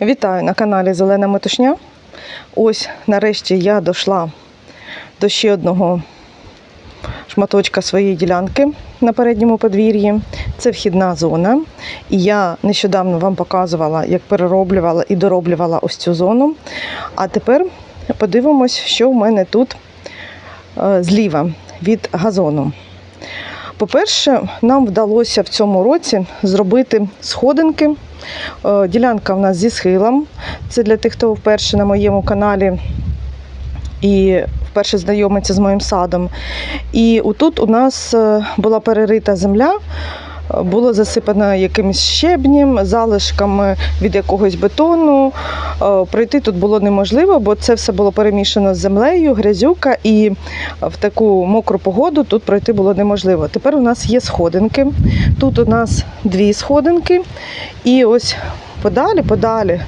Вітаю на каналі Зелена Метушня. Ось нарешті я дійшла до ще одного шматочка своєї ділянки на передньому подвір'ї. Це вхідна зона. І я нещодавно вам показувала, як перероблювала і дороблювала ось цю зону. А тепер подивимось, що в мене тут е, зліва від газону. По-перше, нам вдалося в цьому році зробити сходинки. Е, Ділянка в нас зі схилом. Це для тих, хто вперше на моєму каналі і вперше знайомиться з моїм садом. І отут у нас е, була перерита земля. Було засипано якимось щебнем, залишками від якогось бетону. Е, Пройти тут було неможливо, бо це все було перемішано з землею, грязюка, і в таку мокру погоду тут пройти було неможливо. Тепер у нас є сходинки. Тут у нас дві сходинки, і ось подалі, подалі.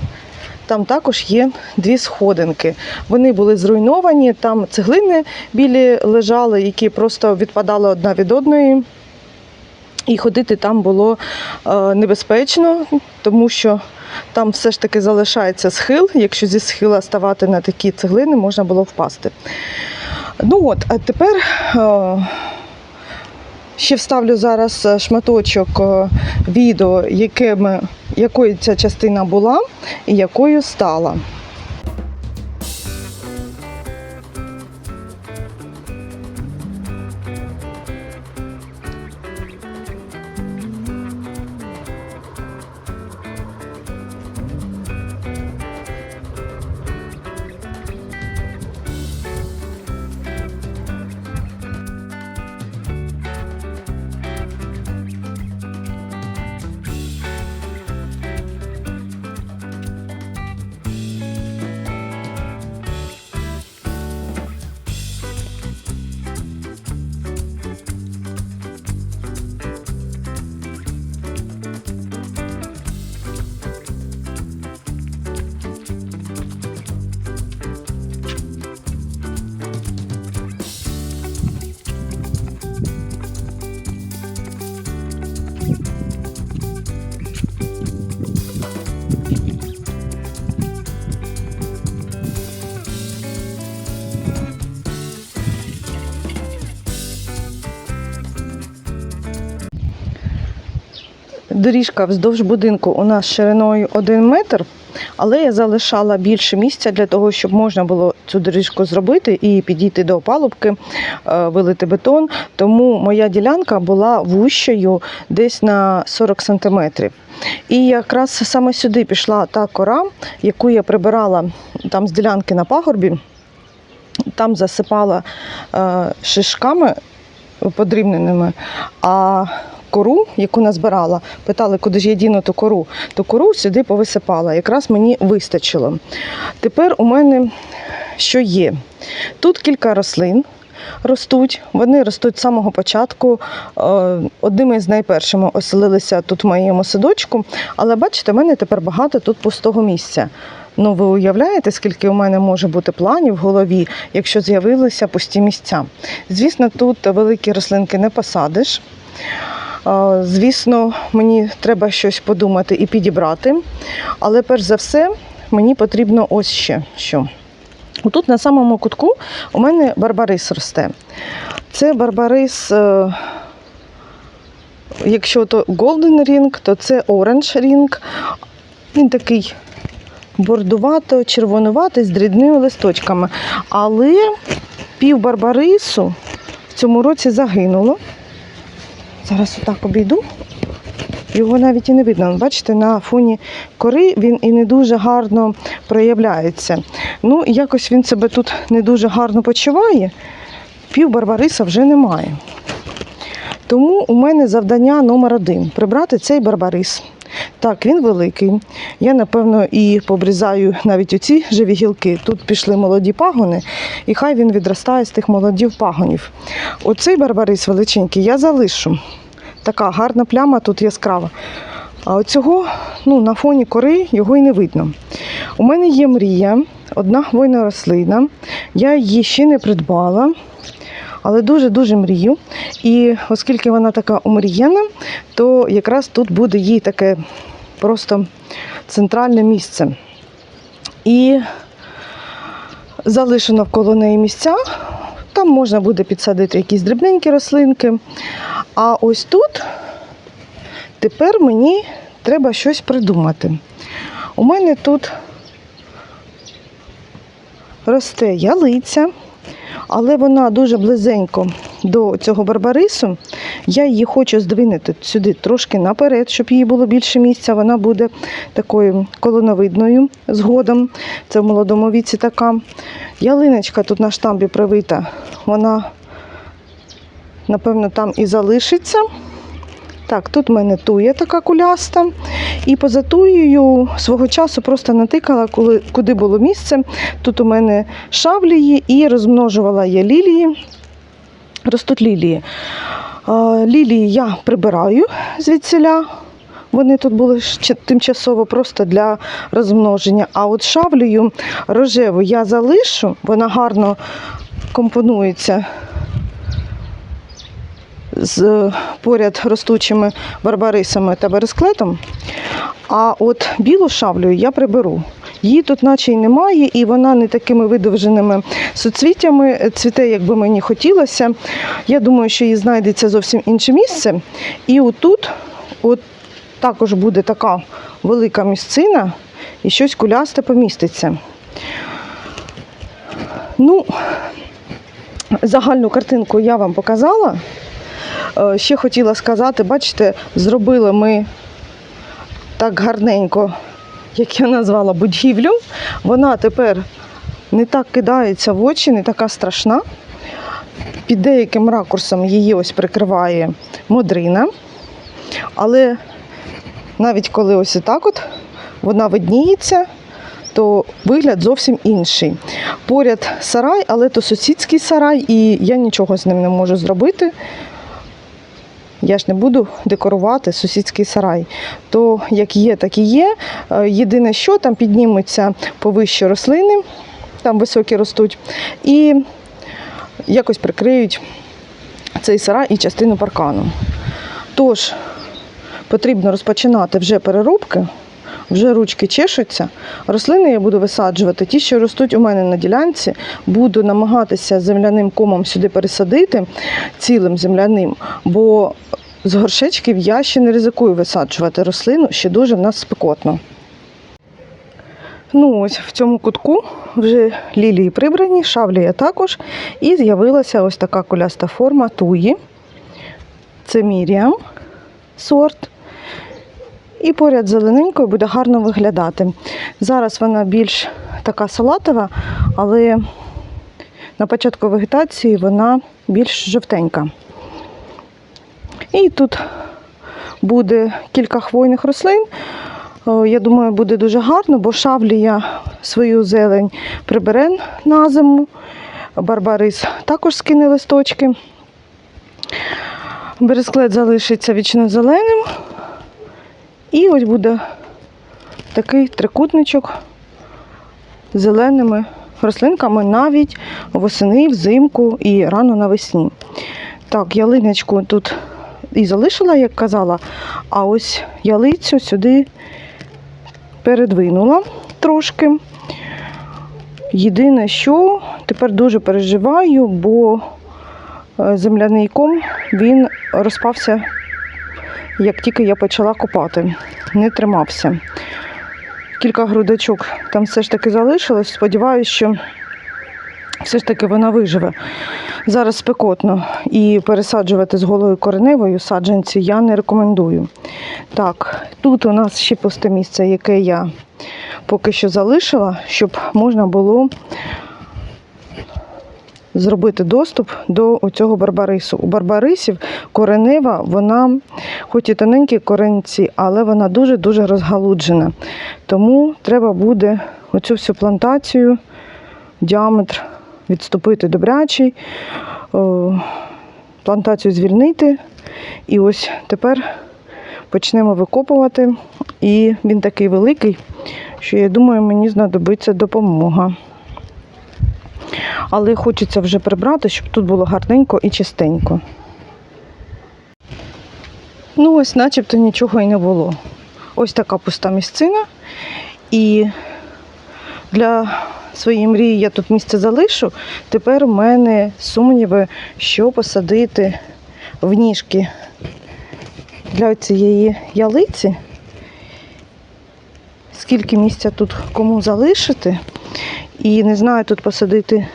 Там також є дві сходинки. Вони були зруйновані, там цеглини білі лежали, які просто відпадали одна від одної. І ходити там було е, небезпечно, тому що там все ж таки залишається схил. Якщо зі схила ставати на такі цеглини, можна було впасти. Ну от, а тепер е, ще вставлю зараз е, шматочок відео, якою ця частина була і якою стала. Доріжка вздовж будинку у нас шириною 1 метр, але я залишала більше місця для того, щоб можна було цю доріжку зробити і підійти до опалубки, е, вилити бетон. Тому моя ділянка була вущою десь на 40 сантиметрів. І якраз саме сюди пішла та кора, яку я прибирала там з ділянки на пагорбі, там засипала е, шишками подрібненими. А кору, яку назбирала, питали, куди ж я діну ту кору, то кору сюди повисипала. Якраз мені вистачило. Тепер у мене що є? Тут кілька рослин. Ростуть, вони ростуть з самого початку. Е, Одними з найпершими оселилися тут в моєму садочку. Але бачите, в мене тепер багато тут пустого місця. Ну, ви уявляєте, скільки у мене може бути планів в голові, якщо з'явилися пусті місця. Звісно, тут великі рослинки не посадиш. Звісно, мені треба щось подумати і підібрати. Але перш за все, мені потрібно ось ще що. Тут на самому кутку у мене барбарис росте. Це барбарис, е, якщо то Golden Ring, то це Orange Ring. Він такий бордувато, червонуватий, з дрібними листочками. Але пів барбарису в цьому році загинуло. Зараз отак обійду. Його навіть і не видно. Бачите, на фоні кори він і не дуже гарно проявляється. Ну, якось він себе тут не дуже гарно почуває. Пів барбариса вже немає. Тому у мене завдання номер один прибрати цей барбарис. Так, він великий. Я, напевно, і побрізаю навіть оці живі гілки. Тут пішли молоді пагони, і хай він відростає з тих молодів пагонів. Оцей барбарис величенький я залишу. Така гарна пляма тут яскрава. А оцього ну, на фоні кори його й не видно. У мене є мрія, одна хвойна рослина. Я її ще не придбала, але дуже-дуже мрію. І оскільки вона така омріяна, то якраз тут буде їй таке просто центральне місце. І залишу навколо неї місця. Там можна буде підсадити якісь дрібненькі рослинки. А ось тут тепер мені треба щось придумати. У мене тут росте ялиця, але вона дуже близенько до цього барбарису. Я її хочу здвинути сюди трошки наперед, щоб їй було більше місця. Вона буде такою колоновидною згодом. Це в молодому віці така. Ялиночка тут на штамбі привита, вона, напевно, там і залишиться. Так, тут в мене туя така куляста. І поза туєю свого часу просто натикала, коли, куди було місце. Тут у мене шавлії і розмножувала я лілії. Ростуть лілії. Лілії я прибираю звідсіля. Вони тут були тимчасово просто для розмноження. А от шавлію рожеву я залишу, вона гарно компонується з поряд ростучими барбарисами та бересклетом. А от білу шавлю я приберу. Її тут наче й немає, і вона не такими видовженими суцвіттями цвіте, як би мені хотілося. Я думаю, що їй знайдеться зовсім інше місце. І отут от також буде така велика місцина, і щось кулясте поміститься. Ну, загальну картинку я вам показала. Е, Ще хотіла сказати, бачите, зробили ми так гарненько, як я назвала, будівлю. Вона тепер не так кидається в очі, не така страшна. Під деяким ракурсом її ось прикриває модрина. Але навіть коли ось так от вона видніється, то вигляд зовсім інший. Поряд сарай, але то сусідський сарай, і я нічого з ним не можу зробити. Я ж не буду декорувати сусідський сарай. То як є, так і є. Е, Єдине, що там піднімуться повище рослини, там високі ростуть, і якось прикриють цей сарай і частину паркану. Тож потрібно розпочинати вже переробки, вже ручки чешуться. Рослини я буду висаджувати, ті, що ростуть у мене на ділянці, буду намагатися земляним комом сюди пересадити, цілим земляним, бо з горшечків я ще не ризикую висаджувати рослину, ще дуже в нас спекотно. Ну ось в цьому кутку вже лілії прибрані, шавлія також. І з'явилася ось така куляста форма туї. Це Міріам сорт. І поряд з зелененькою буде гарно виглядати. Зараз вона більш така салатова, але на початку вегетації вона більш жовтенька. І тут буде кілька хвойних рослин. Я думаю, буде дуже гарно, бо шавлія свою зелень прибере на зиму. Барбарис також скине листочки. Бересклет залишиться вічно зеленим. І ось буде такий трикутничок з зеленими рослинками навіть восени, взимку і рано навесні. Так, ялиночку тут і залишила, як казала, а ось ялицю сюди передвинула трошки. Єдине, що тепер дуже переживаю, бо е, земляний ком він розпався, як тільки я почала копати. Не тримався. Кілька грудочок там все ж таки залишилось. Сподіваюся, що все ж таки вона виживе. Зараз спекотно і пересаджувати з голою кореневою саджанці я не рекомендую. Так, тут у нас ще пусте місце, яке я поки що залишила, щоб можна було зробити доступ до цього барбарису. У барбарисів коренева, вона, хоч і тоненькі коренці, але вона дуже-дуже розгалуджена. Тому треба буде оцю всю плантацію, діаметр відступити добрячий, плантацію звільнити. І ось тепер почнемо викопувати. І він такий великий, що я думаю, мені знадобиться допомога. Але хочеться вже прибрати, щоб тут було гарненько і чистенько. Ну, ось начебто нічого і не було. Ось така пуста місцина. І для своєї мрії я тут місце залишу. Тепер у мене сумніви, що посадити в ніжки для цієї ялиці. Скільки місця тут кому залишити. І не знаю, тут посадити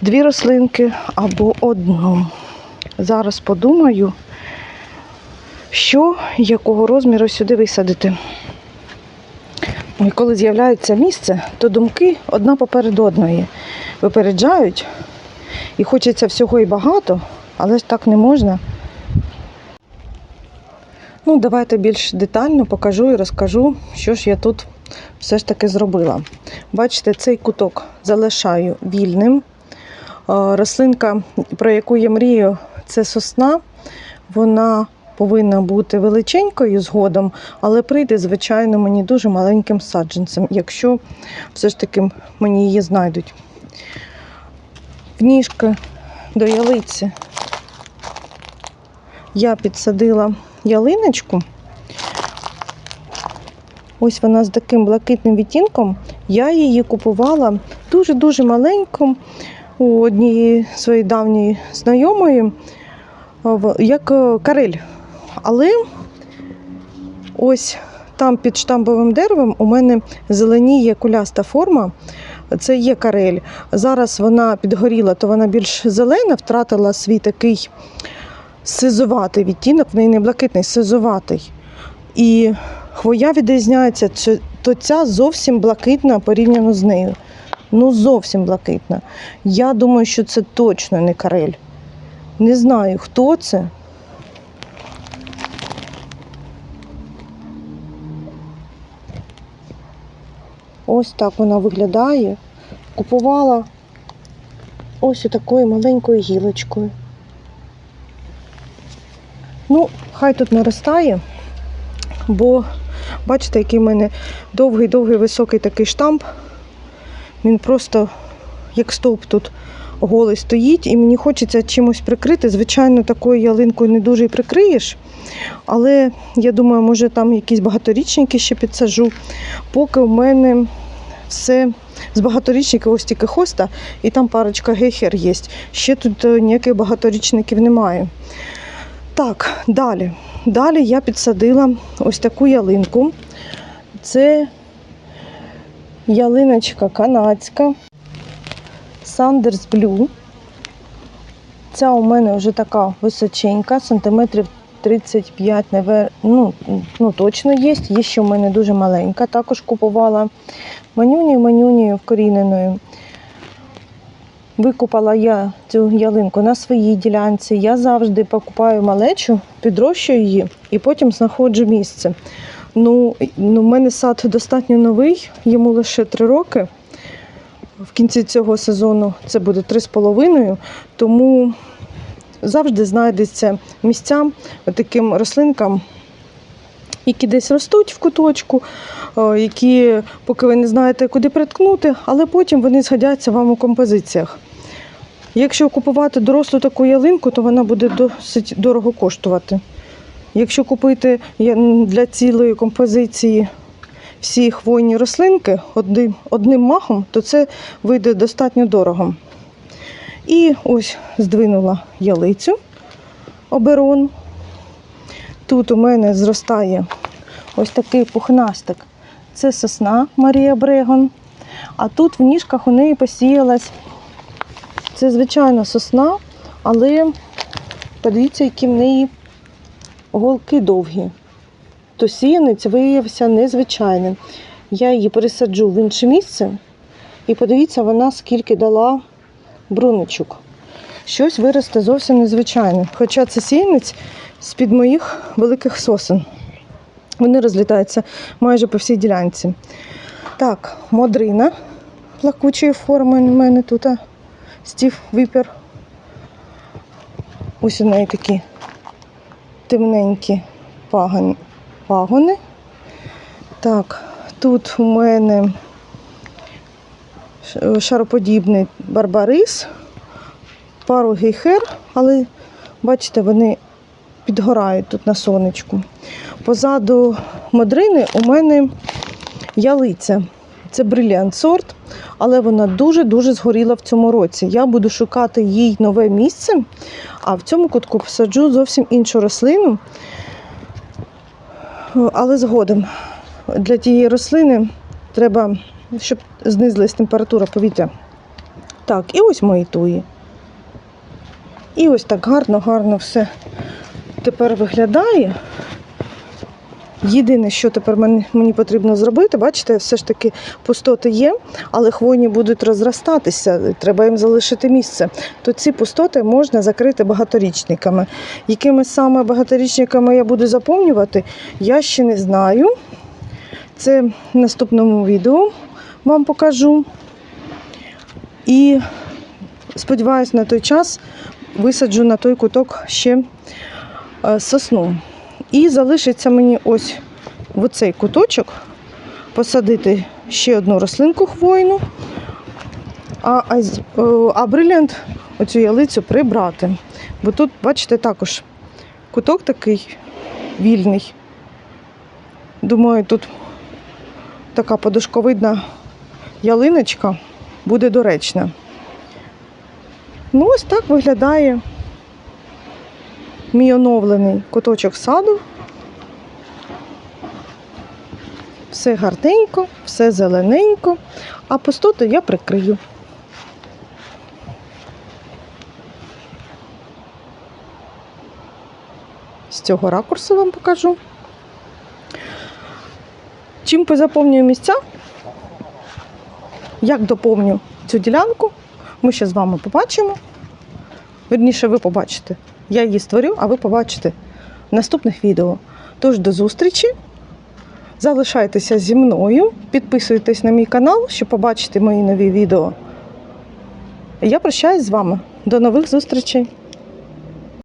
дві рослинки або одну. Зараз подумаю, що якого розміру сюди висадити. І коли з'являється місце, то думки одна попереду одної випереджають. І хочеться всього і багато, але ж так не можна. Ну, давайте більш детально покажу і розкажу, що ж я тут все ж таки зробила. Бачите, цей куток залишаю вільним. Е, Рослинка, про яку я мрію, це сосна. Вона повинна бути величенькою згодом, але прийде, звичайно, мені дуже маленьким саджанцем, якщо все ж таки мені її знайдуть. В ніжки до ялиці я підсадила ялиночку. Ось вона з таким блакитним відтінком. Я її купувала дуже-дуже маленьку у однієї своєї давньої знайомої, як е, карель. Але ось там під штамбовим деревом у мене зеленіє куляста форма. Це є карель. Зараз вона підгоріла, то вона більш зелена, втратила свій такий сизуватий відтінок, в неї не блакитний, сизуватий. І хвоя відрізняється, то ця зовсім блакитна порівняно з нею. Ну, зовсім блакитна. Я думаю, що це точно не карель. Не знаю, хто це. Ось так вона виглядає. Купувала ось такою маленькою гілочкою. Ну, хай тут наростає, бо бачите, який в мене довгий-довгий високий такий штамп. Він просто як стовп тут голий стоїть, і мені хочеться чимось прикрити. Звичайно, такою ялинкою не дуже і прикриєш. Але я думаю, може там якісь багаторічники ще підсажу. Поки в мене все з багаторічників ось тільки хоста, і там парочка гейхер є. Ще тут е, ніяких багаторічників немає. Так, далі. Далі я підсадила ось таку ялинку. Це ялиночка канадська. Сандерс Блю. Ця у мене вже така височенька, сантиметрів 35, навер- ну, ну точно є. Є ще у мене дуже маленька. Також купувала манюнію манюнію вкоріненою. Викупала я цю ялинку на своїй ділянці. Я завжди покупаю малечу, підрощую її і потім знаходжу місце. Ну, ну, в мене сад достатньо новий, йому лише три роки. В кінці цього сезону це буде три з половиною, тому завжди знайдеться місця таким рослинкам, які десь ростуть в куточку, е, які, поки ви не знаєте, куди приткнути, але потім вони згодяться вам у композиціях. Якщо купувати дорослу таку ялинку, то вона буде досить дорого коштувати. Якщо купити для цілої композиції всі хвойні рослинки одним, одним махом, то це вийде достатньо дорого. І ось здвинула ялицю оберон. Тут у мене зростає ось такий пухнастик. Це сосна Марія Брегон. А тут в ніжках у неї посіялась. Це звичайна сосна, але подивіться, які в неї голки довгі. То сіянець виявився незвичайним. Я її пересаджу в інше місце і подивіться, вона скільки дала бруночок. Щось виросте зовсім незвичайне. Хоча це сіянець з-під моїх великих сосен. Вони розлітаються майже по всій ділянці. Так, модрина плакучої форми у мене тут. Стів випір. Ось у неї такі темненькі пагони. Так, тут у мене шароподібний барбарис, пару гейхер, але бачите, вони підгорають тут на сонечку. Позаду модрини у мене ялиця. Це бриліант сорт, але вона дуже-дуже згоріла в цьому році. Я буду шукати їй нове місце, а в цьому кутку посаджу зовсім іншу рослину. Але згодом для тієї рослини треба, щоб знизилась температура повітря. Так, і ось мої туї. І ось так гарно-гарно все тепер виглядає. Єдине, що тепер мені, потрібно зробити, бачите, все ж таки пустоти є, але хвойні будуть розростатися, треба їм залишити місце. То ці пустоти можна закрити багаторічниками. Якими саме багаторічниками я буду заповнювати, я ще не знаю. Це в наступному відео вам покажу. І сподіваюся, на той час висаджу на той куток ще е, сосну. І залишиться мені ось в оцей куточок посадити ще одну рослинку хвойну, а, а брилянт оцю ялицю прибрати. Бо тут, бачите, також куток такий вільний. Думаю, тут така подушковидна ялиночка буде доречна. Ну, ось так виглядає мій оновлений куточок саду. Все гарненько, все зелененько, а пустоту я прикрию. З цього ракурсу вам покажу. Чим позаповнюю місця, як доповню цю ділянку, ми ще з вами побачимо. Вірніше, ви побачите. Я її створю, а ви побачите в наступних відео. Тож до зустрічі. Залишайтеся зі мною, підписуйтесь на мій канал, щоб побачити мої нові відео. Я прощаюсь з вами. До нових зустрічей!